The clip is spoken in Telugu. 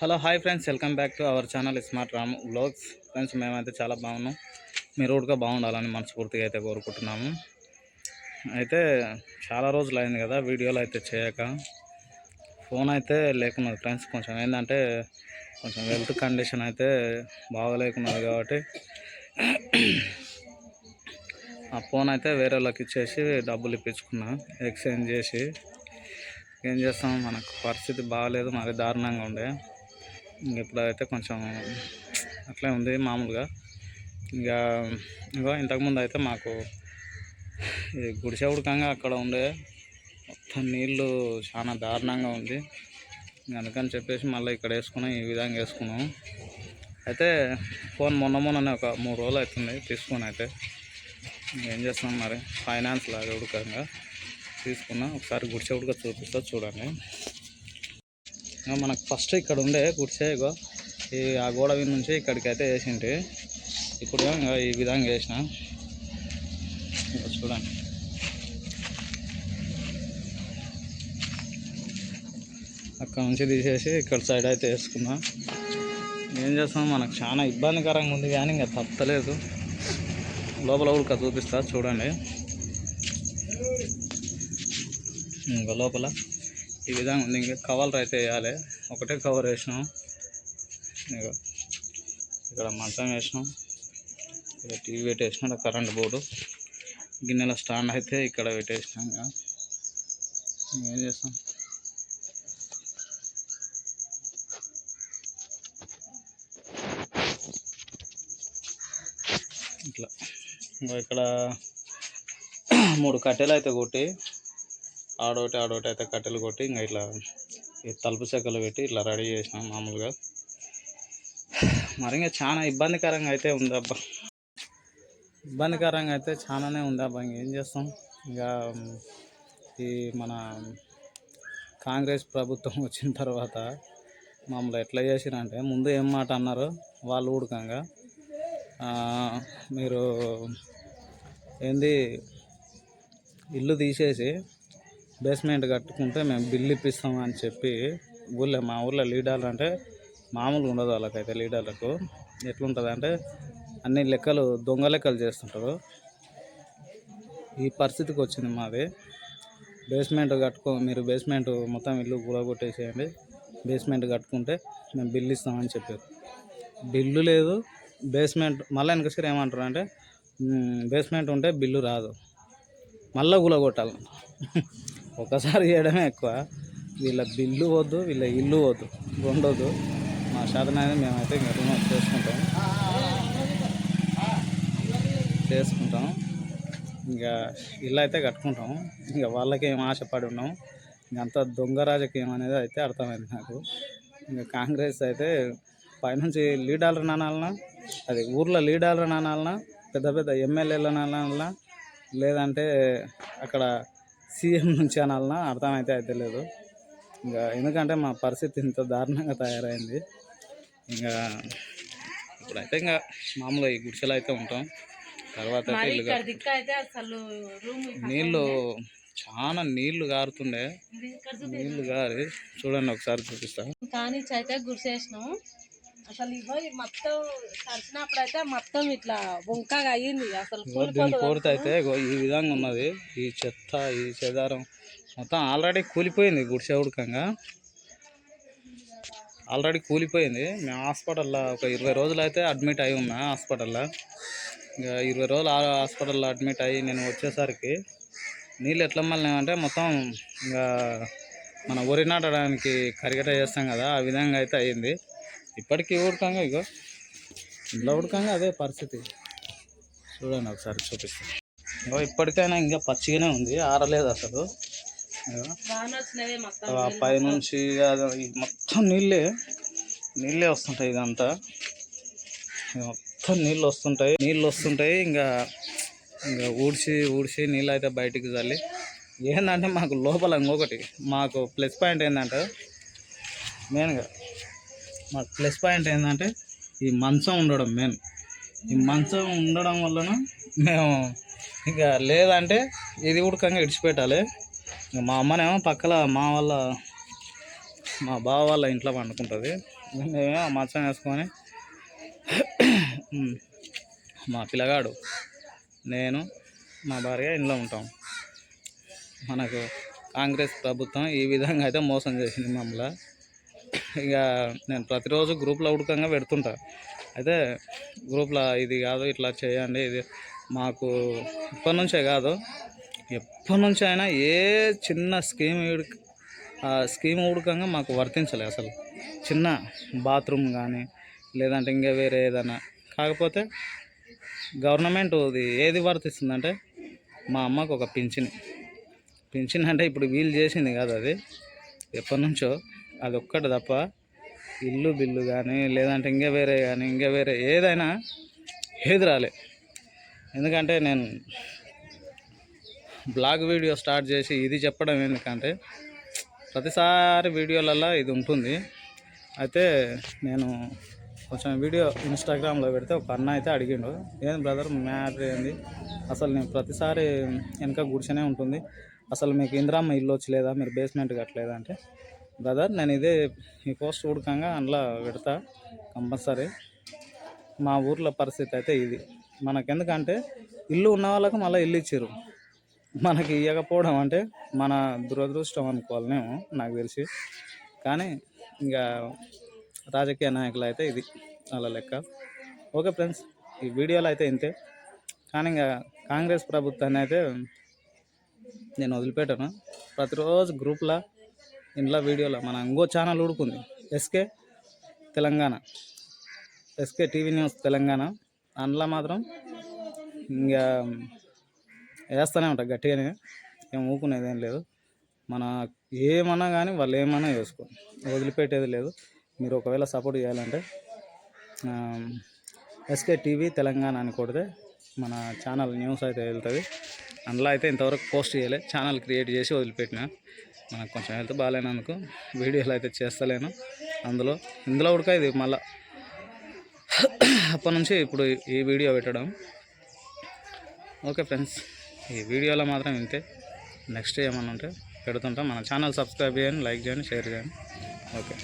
Hello hi friends. Welcome back to our channel smart Ram blogs friends మేమైతే చాలా బాగున్నాం. మీరు కూడా బాగుండాలని మనస్ఫూర్తిగా అయితే కోరుకుంటున్నాము. అయితే చాలా రోజులు అయింది కదా వీడియోలు అయితే చేయక. ఫోన్ అయితే లేకున్నది ఫ్రెండ్స్ కొంచెం ఏంటంటే కొంచెం హెల్త్ కండిషన్ అయితే బాగలేకున్నది కాబట్టి ఆ ఫోన్ అయితే వేరే వాళ్ళకి ఇచ్చేసి డబ్బులు ఇప్పించుకున్నా ఎక్స్చేంజ్ చేసి. ఏం చేస్తాం మనకు పరిస్థితి బాగాలేదు మరి దారుణంగా ఉండే. ఇంక ఇప్పుడైతే కొంచెం అట్లే ఉంది మామూలుగా. ఇంకా ఇంకా ఇంతకుముందు అయితే మాకు గుడిసె ఉడకంగా అక్కడ ఉండే మొత్తం నీళ్ళు చాలా దారుణంగా ఉంది. అందుకని చెప్పేసి మళ్ళీ ఇక్కడ వేసుకున్నాం ఈ విధంగా వేసుకున్నాం. అయితే ఫోన్ మొన్న మొన్ననే ఒక మూడు రోజులు అవుతుంది తీసుకొని అయితే. ఏం చేస్తాం మరి? ఫైనాన్స్ లాగా ఉడకంగా తీసుకున్నా. ఒకసారి గుడిసె ఉడక చూపిస్తా చూడండి. మనకు ఫస్ట్ ఇక్కడ ఉండే గుడిసే ఇగో ఈ ఆ గోడ మీద నుంచి ఇక్కడికి అయితే వేసింటి ఇప్పుడు ఇంకా ఈ విధంగా వేసిన. చూడండి. అక్కడ నుంచి తీసేసి ఇక్కడ సైడ్ అయితే వేసుకున్నా. ఏం చేస్తాం మనకు చాలా ఇబ్బందికరంగా ఉంది కానీ ఇంకా తప్పలేదు. లోపల ఉడక చూపిస్తా చూడండి. ఇంకా లోపల ఈ విధంగా ఉంది. ఇంకా కవర్లు అయితే వేయాలి. ఒకటే కవర్ వేసినాం. ఇక్కడ మంచం వేసినాం. ఇక్కడ టీవీ పెట్టేసినాం కరెంట్ బోర్డు. గిన్నెల స్టాండ్ అయితే ఇక్కడ పెట్టేసినాం ఇక. ఏం చేస్తాం? ఇట్లా. ఇంకా ఇక్కడ మూడు కట్టెలు అయితే కొట్టి ఆడోటి ఆడోటి అయితే కట్టెలు కొట్టి ఇంకా ఇట్లా ఈ తలుపు చెక్కలు పెట్టి ఇట్లా రెడీ చేసినాం మామూలుగా. మరి ఇంకా చాలా ఇబ్బందికరంగా అయితే ఉంది అబ్బా. ఇబ్బందికరంగా అయితే చాలానే ఉంది అబ్బా. ఇంకేం చేస్తాం? ఇంకా ఈ మన కాంగ్రెస్ ప్రభుత్వం వచ్చిన తర్వాత మమ్మల్ని ఎట్లా చేసిరంటే ముందు ఏం మాట అన్నారు వాళ్ళు ఊడకంగా మీరు ఏంది ఇల్లు తీసేసి బేస్మెంట్ కట్టుకుంటే మేము బిల్లు ఇప్పిస్తాం అని చెప్పి ఊళ్ళో మా ఊళ్ళో లీడర్లు అంటే మామూలుగా ఉండదు వాళ్ళకైతే లీడర్లకు. ఎట్లుంటుంది అంటే అన్ని లెక్కలు దొంగ లెక్కలు చేస్తుంటారు. ఈ పరిస్థితికి వచ్చింది మాది. బేస్మెంట్ కట్టుకో మీరు బేస్మెంట్ మొత్తం ఇల్లు కూలగొట్టేసేయండి. బేస్మెంట్ కట్టుకుంటే మేము బిల్లు ఇస్తామని చెప్పారు. బిల్లు లేదు బేస్మెంట్ మళ్ళీ వెనకసారి ఏమంటారు అంటే బేస్మెంట్ ఉంటే బిల్లు రాదు. మళ్ళీ కూలగొట్టాలి. ఒకసారి చేయడమే ఎక్కువ. వీళ్ళ బిల్లు వద్దు వీళ్ళ ఇల్లు వద్దు రెండొద్దు మా శాతం మేమైతే ఇంకా రుణం చేసుకుంటాం. చేసుకుంటాం. ఇంకా ఇల్లు అయితే కట్టుకుంటాం. ఇంకా వాళ్ళకి ఏం ఆశపడి ఉన్నాం. ఇంకంత దొంగ రాజకీయం అనేది అయితే అర్థమైంది నాకు. ఇంకా కాంగ్రెస్ అయితే పైనుంచి లీడర్లు నానాలనా? అది ఊర్లో లీడర్లు నానాలనా? పెద్ద పెద్ద ఎమ్మెల్యేలు నానాలనా? లేదంటే అక్కడ సీఎం నుంచి అనాలనా? అర్థమైతే అయితే లేదు. ఇంకా ఎందుకంటే మా పరిస్థితి ఇంత దారుణంగా తయారైంది. ఇంకా ఇప్పుడైతే ఇంకా మామూలుగా ఈ గుడిసెలు అయితే ఉంటాం. తర్వాత నీళ్ళు చాలా నీళ్ళు గారుతుండే. నీళ్ళు గారి. చూడండి ఒకసారి చూపిస్తాను కానీ అయితే గుడిసేసినాం అసలు ఇగో మొత్తం మొత్తం ఇట్లా వంకగా అయ్యింది అసలు దీని కోరిత అయితే ఇగో ఈ విధంగా ఉన్నది. ఈ చెత్త ఈ చెదారం మొత్తం ఆల్రెడీ కూలిపోయింది గుడిసె ఉడకంగా. ఆల్రెడీ కూలిపోయింది. మేము హాస్పిటల్లో ఒక ఇరవై రోజులు అయితే అడ్మిట్ అయి ఉన్నా హాస్పిటల్లో. ఇంకా ఇరవై రోజులు హాస్పిటల్లో అడ్మిట్ అయ్యి నేను వచ్చేసరికి నీళ్ళు ఎట్లా మళ్ళీ మొత్తం ఇంకా మన వరి నాటడానికి కరిగట చేస్తాం కదా ఆ విధంగా అయితే అయ్యింది. ఇప్పటికీ ఉడకంగా ఇగో. ఇంట్లో ఉడకంగా అదే పరిస్థితి. చూడండి ఒకసారి చూపిస్తాను. ఇగో ఇప్పటికైనా ఇంకా పచ్చిగానే ఉంది ఆరలేదు అసలు. పైనుంచి మొత్తం నీళ్ళే. నీళ్ళే. వస్తుంటాయి ఇదంతా. ఇది మొత్తం నీళ్ళు వస్తుంటాయి. నీళ్ళు వస్తుంటాయి ఇంకా ఇంకా ఊడ్చి ఊడ్చి నీళ్ళు అయితే బయటికి చల్లి ఏంటంటే మాకు లోపల ఇంకొకటి మాకు ప్లస్ పాయింట్ ఏంటంటే మెయిన్గా మా ప్లస్ పాయింట్ ఏంటంటే ఈ మంచం ఉండడం మెయిన్ ఈ మంచం ఉండడం వలన మేము ఇంకా లేదంటే ఇది ఉడకంగా ఇడిచిపెట్టాలి. మా అమ్మనేమో పక్కల మా వాళ్ళ మా బావ వాళ్ళ ఇంట్లో పండుకుంటుంది. మేమేమో మంచం వేసుకొని మా పిల్లగాడు నేను మా భార్య ఇంట్లో ఉంటాం. మనకు కాంగ్రెస్ ప్రభుత్వం ఈ విధంగా అయితే మోసం చేసింది మమ్మల్ని. ఇక నేను ప్రతిరోజు గ్రూప్లో ఉడకంగా పెడుతుంటా. అయితే గ్రూప్లో ఇది కాదు ఇట్లా చేయండి ఇది మాకు ఇప్పటి నుంచే కాదు ఎప్పటి నుంచి అయినా ఏ చిన్న స్కీమ్ ఆ స్కీమ్ ఉడకంగా మాకు వర్తించలే అసలు. చిన్న బాత్రూమ్ కానీ లేదంటే ఇంకా వేరే ఏదైనా. కాకపోతే గవర్నమెంట్ ఇది ఏది వర్తిస్తుందంటే మా అమ్మకు ఒక పింఛన్. పింఛన్ అంటే ఇప్పుడు వీలు చేసింది కాదు అది. ఎప్పటి నుంచో అది ఒక్కటి తప్ప ఇల్లు బిల్లు కానీ లేదంటే ఇంకా వేరే కానీ ఇంకా వేరే ఏదైనా ఏది రాలే. ఎందుకంటే నేను బ్లాగ్ వీడియో స్టార్ట్ చేసి ఇది చెప్పడం ఎందుకంటే ప్రతిసారి వీడియోలలో ఇది ఉంటుంది. అయితే నేను కొంచెం వీడియో ఇన్స్టాగ్రామ్లో పెడితే ఒక అన్న అయితే అడిగిండు ఏంది బ్రదర్ మ్యాటర్ ఏంది? అసలు నేను ప్రతిసారి వెనక కూర్చొనే ఉంటుంది. అసలు మీకు ఇందిరామ్మ ఇల్లు వచ్చలేదా మీరు బేస్మెంట్ కట్టలేదా? అంటే బ్రదర్ నేను ఇదే ఈ పోస్ట్ ఉడకంగా అందులో పెడతా కంపల్సరీ. మా ఊర్లో పరిస్థితి అయితే ఇది. మనకెందుకంటే ఇల్లు ఉన్న వాళ్ళకు మళ్ళీ ఇల్లు ఇచ్చారు మనకి ఇవ్వకపోవడం అంటే మన దురదృష్టం అనుకోవాలనేమో నాకు తెలిసి. కానీ ఇంకా రాజకీయ నాయకులు అయితే ఇది అలా లెక్క. ఓకే ఫ్రెండ్స్ ఈ వీడియోలో అయితే ఇంతే. కానీ ఇంకా కాంగ్రెస్ ప్రభుత్వాన్ని అయితే నేను వదిలిపెట్టాను. ప్రతిరోజు గ్రూప్లో ఇంట్లో వీడియోలో మన ఇంకో channel ఊడుకుంది S K Telangana. S K TV news Telangana. అందులో మాత్రం ఇంకా వేస్తూనే ఉంటా గట్టిగానే. ఏం ఊకునేది ఏం లేదు. మన ఏమన్నా కానీ వాళ్ళు ఏమన్నా చేసుకోండి వదిలిపెట్టేది లేదు. మీరు ఒకవేళ సపోర్ట్ చేయాలంటే ఎస్కే టీవీ తెలంగాణ అని కొడితే మన ఛానల్ న్యూస్ అయితే వెళ్తుంది. అందులో అయితే ఇంతవరకు పోస్ట్ చేయలే. ఛానల్ క్రియేట్ చేసి వదిలిపెట్టిన. మనకు కొంచెం హెల్త్ బాగాలేనందుకు వీడియోలు అయితే చేస్తలేను అందులో. ఇందులో ఉడక ఇది మళ్ళా అప్పటి నుంచి ఇప్పుడు ఈ వీడియో పెట్టడం. ఓకే ఫ్రెండ్స్ ఈ వీడియోలో మాత్రం ఇంతే. నెక్స్ట్ ఏమన్నా ఉంటే పెడుతుంటాం. మన ఛానల్ సబ్స్క్రైబ్ చేయండి లైక్ చేయండి షేర్ చేయండి. ఓకే.